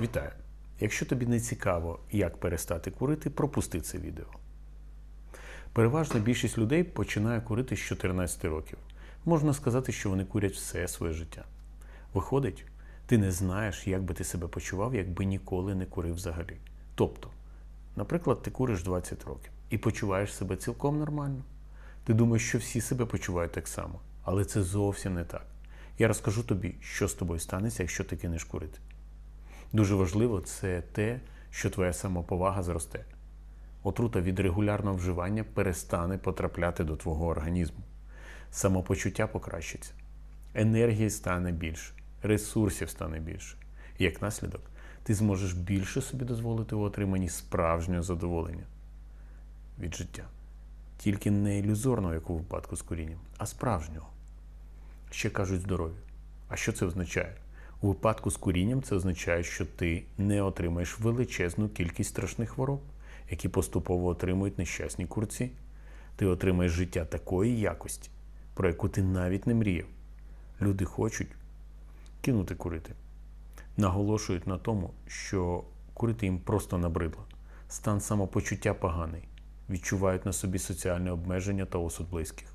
Вітаю! Якщо тобі не цікаво, як перестати курити, пропусти це відео. Переважна більшість людей починає курити з 14 років. Можна сказати, що вони курять все своє життя. Виходить, ти не знаєш, як би ти себе почував, якби ніколи не курив взагалі. Тобто, наприклад, ти куриш 20 років і почуваєш себе цілком нормально. Ти думаєш, що всі себе почувають так само, але це зовсім не так. Я розкажу тобі, що з тобою станеться, якщо ти кинеш курити. Дуже важливо це те, що твоя самоповага зросте. Отрута від регулярного вживання перестане потрапляти до твого організму. Самопочуття покращиться, енергії стане більше, ресурсів стане більше. І як наслідок, ти зможеш більше собі дозволити у отриманні справжнього задоволення від життя. Тільки не ілюзорного, як у випадку з курінням, а справжнього. Ще кажуть здоров'я. А що це означає? У випадку з курінням це означає, що ти не отримаєш величезну кількість страшних хвороб, які поступово отримують нещасні курці. Ти отримаєш життя такої якості, про яку ти навіть не мріяв. Люди хочуть кинути курити. Наголошують на тому, що курити їм просто набридло. Стан самопочуття поганий, відчувають на собі соціальне обмеження та осуд близьких.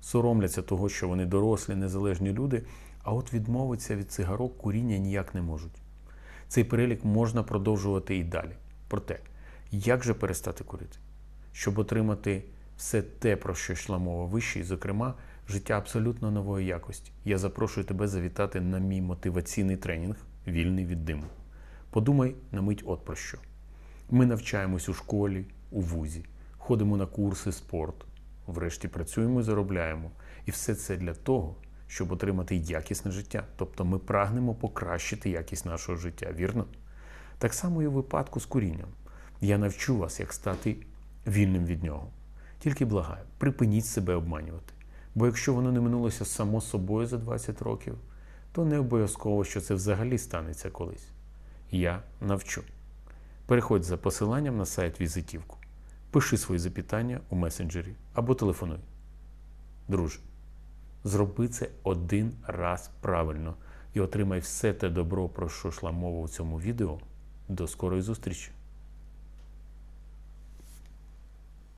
Соромляться того, що вони дорослі, незалежні люди, а от відмовитися від цигарок куріння ніяк не можуть. Цей перелік можна продовжувати і далі. Проте, як же перестати курити? Щоб отримати все те, про що йшла мова вище, і, зокрема, життя абсолютно нової якості, я запрошую тебе завітати на мій мотиваційний тренінг Вільний від диму. Подумай на мить от про що. Ми навчаємось у школі, у вузі, ходимо на курси спорту, врешті працюємо і заробляємо. І все це для того, щоб отримати якісне життя. Тобто ми прагнемо покращити якість нашого життя, вірно? Так само і у випадку з курінням. Я навчу вас, як стати вільним від нього. Тільки благаю, припиніть себе обманювати. Бо якщо воно не минулося само собою за 20 років, то не обов'язково, що це взагалі станеться колись. Я навчу. Переходь за посиланням на сайт візитівку. Пиши свої запитання у месенджері або телефонуй. Друже, зроби це один раз правильно і отримай все те добро, про що йшла мова у цьому відео. До скорої зустрічі!